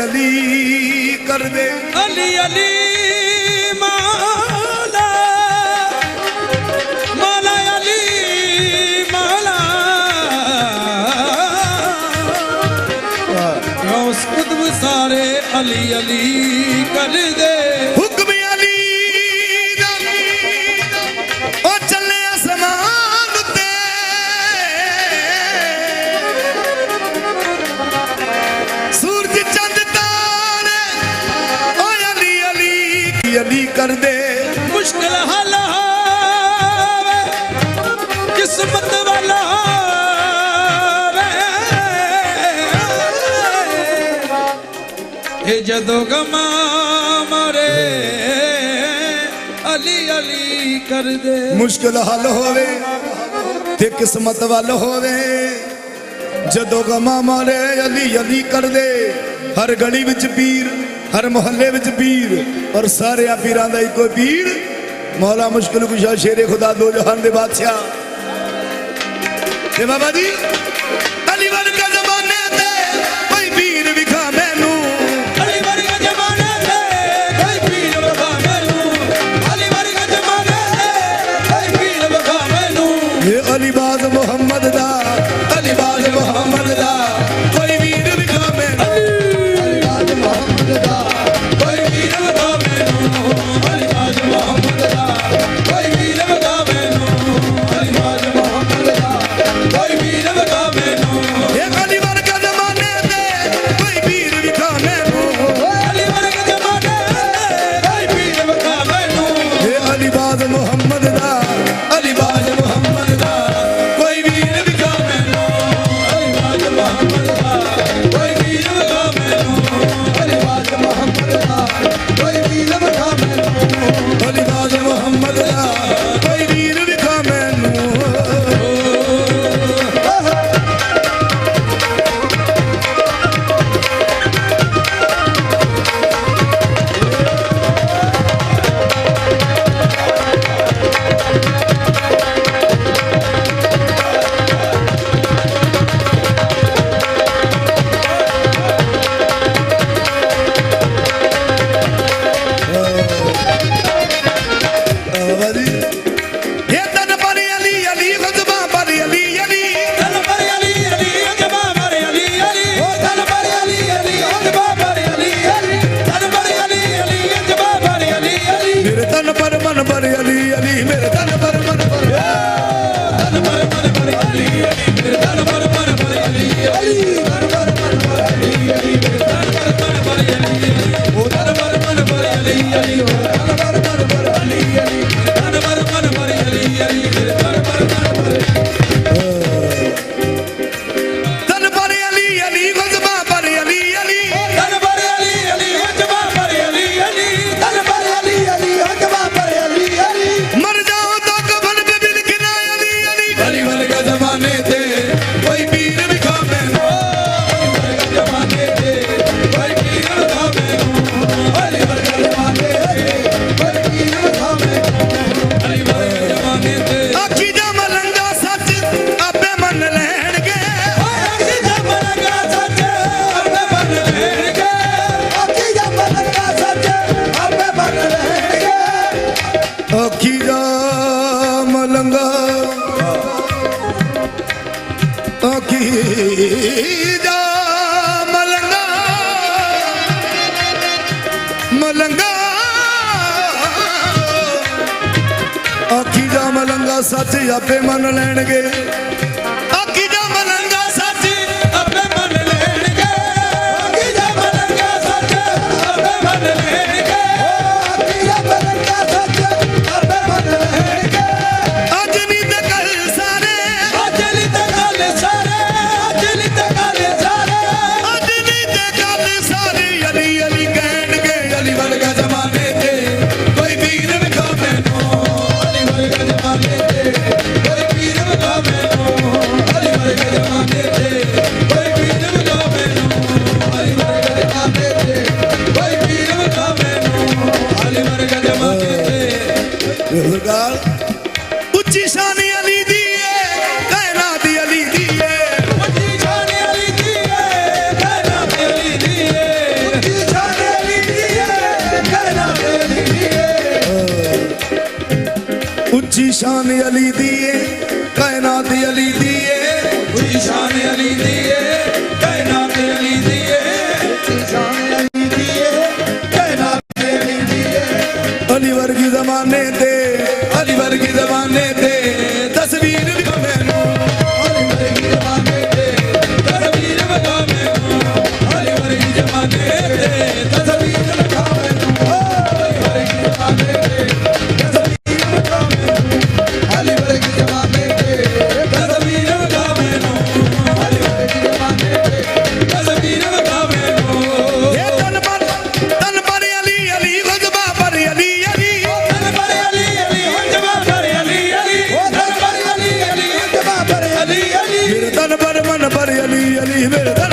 અલી અલી કર દે. અલી અલી ਜਦੋਂ ਗਮਾ ਮਰੇ, ਅਲੀ ਅਲੀ ਕਰਦੇ ਮੁਸ਼ਕਲ ਹੱਲ ਹੋਵੇ ਤੇ ਕਿਸਮਤ ਵੱਲ ਹੋਵੇ। ਜਦੋਂ ਗਮਾ ਮਰੇ, ਅਲੀ ਅਲੀ ਕਰਦੇ ਹਰ ਗਲੀ ਵਿੱਚ ਪੀਰ, ਹਰ ਮੁਹੱਲੇ ਵਿੱਚ ਪੀਰ ਔਰ ਸਾਰੇ ਆ ਪੀਰਾਂ ਦਾ ਇੱਕੋ ਪੀਰ। ਮੌਲਾ ਮੁਸ਼ਕਲ ਕੁਸ਼ਾ ਸ਼ੇਰੇ ਖੁਦਾ ਦੋ ਜਹਾਨ ਦੇ ਬਾਦਸ਼ਾਹ। ਤੇ ਬਾਬਾ ਜੀ ਤਾਲੀਬਾਨ ਕਰ ਸਾਥੀ ਆਪੇ ਮੰਨ ਲੈਣਗੇ। God. Put your libertad.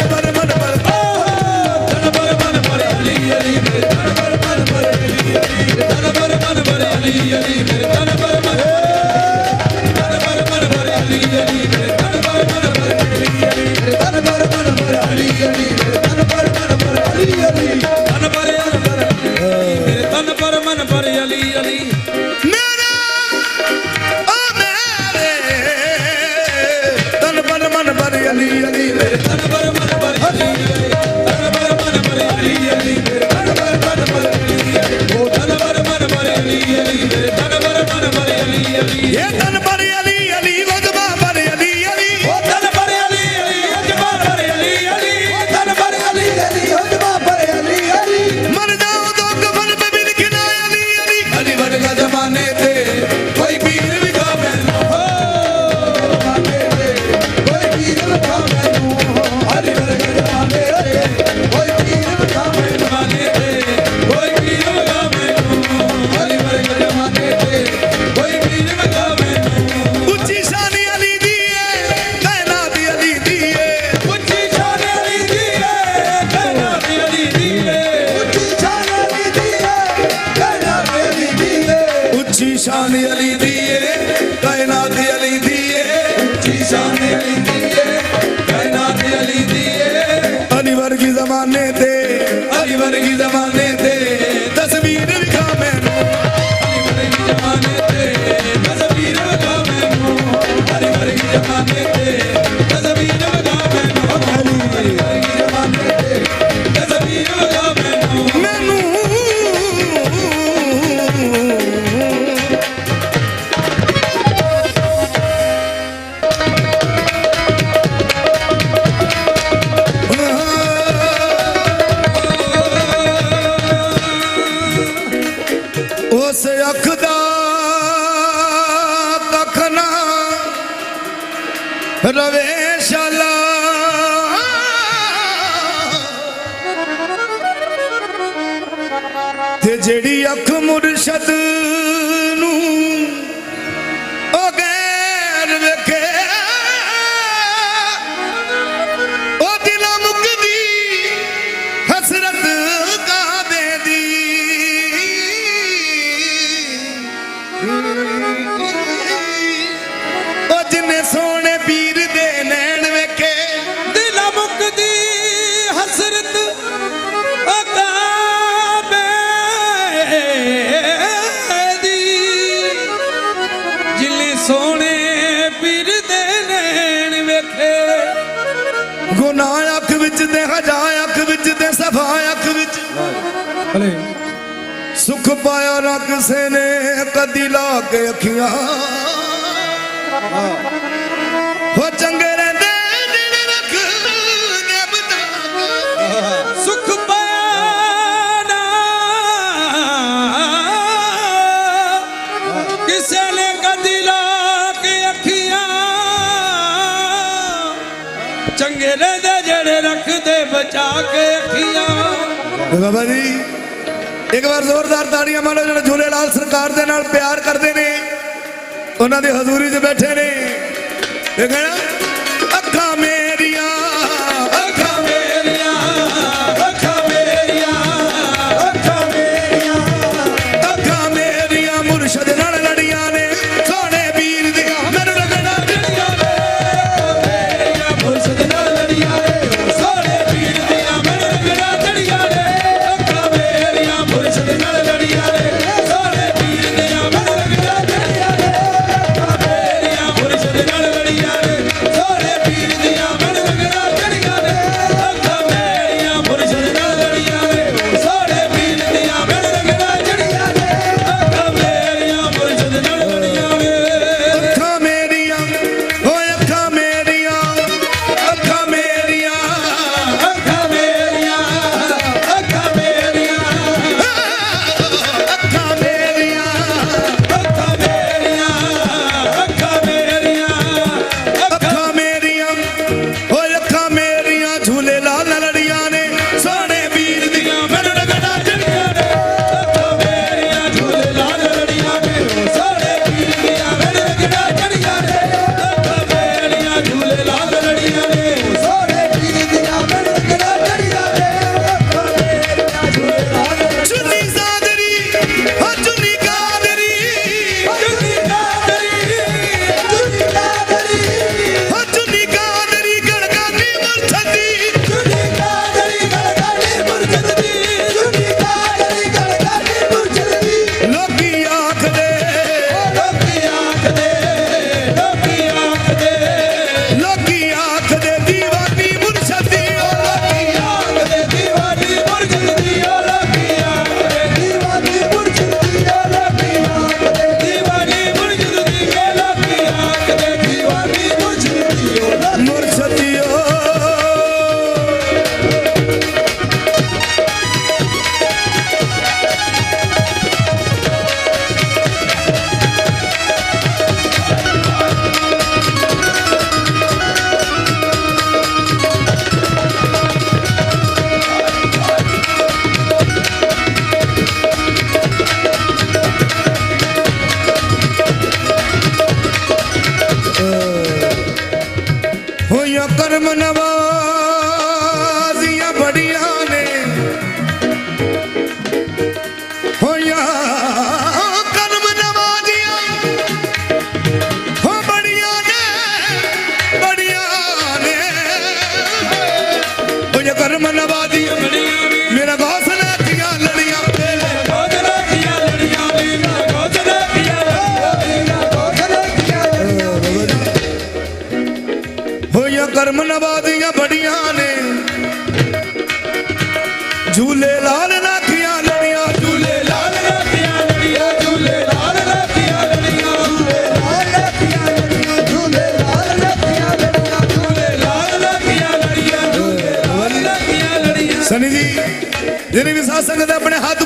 really mane মুরশদ ਹਲੇ ਸੁਖ ਪਾਇਆ ਨਾ ਕਿਸੇ ਨੇ ਕਦੀ ਲਾ ਕੇ ਅੱਖੀਆਂ। ਹੋ। ਚੰਗੇ ਰਹਿੰਦੇ ਦਿਨ ਰੱਖ ਨੇ ਬਤਾ ਸੁਖ ਪਾਇਆ ਨਾ। ਕਿਸੇ ਨੇ ਕਦੀ ਲਾ ਕੇ ਅੱਖੀਆਂ। ਚੰਗੇ ਰਹਿੰਦੇ ਜਿਹੜੇ ਰੱਖਦੇ ਬਚਾ ਕੇ ਅੱਖੀਆਂ। ਬਾਬਾ ਜੀ ਇੱਕ ਵਾਰ ਜ਼ੋਰਦਾਰ ਤਾੜੀਆਂ ਮਾਰੋ, ਜਿਹੜੇ ਝੂਲੇ ਲਾਲ ਸਰਕਾਰ ਦੇ ਨਾਲ ਪਿਆਰ ਕਰਦੇ ਨੇ। ਉਹਨਾਂ ਦੀ ਹਜ਼ੂਰੀ 'ਚ ਬੈਠੇ ਨੇ। ਦੇਖਣਾ ਖੁਸ਼ੀਆਂ ਬੜੀਆਂ ਨੇ। ਝੂਲੇ ਲਾਲ ਲਾਖੀਆਂ ਲੜੀਆਂ। ਝੂਲੇ ਲਾਲ ਲਾਖੀਆਂ ਲੜੀਆਂ, ਝੂਲੇ ਲਾਲ ਲਾਖੀਆਂ ਲੜੀਆਂ। ਝੂਲੇ ਲਾਲ ਲਾਖੀਆਂ ਲੜੀਆਂ, ਝੂਲੇ ਲਾਲ ਲਾਖੀਆਂ ਲੜੀਆਂ। ਝੂਲੇ ਲਾਲ ਲਾਖੀਆਂ ਲੜੀਆਂ, ਝੂਲੇ ਲਾਲ ਲਾਖੀਆਂ ਲੜੀਆਂ। ਸਨੀ ਜੀ ਜਿਹਨੇ ਵੀ ਸਾਧ ਸੰਗਤ ਆਪਣੇ ਹੱਥ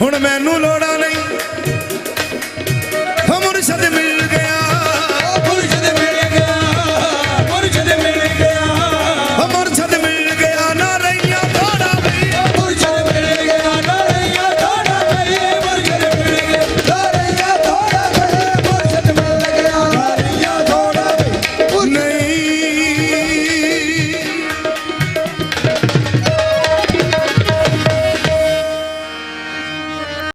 ਹੁਣ ਮੈਨੂੰ ਲੋੜਾਂ ਨਹੀਂ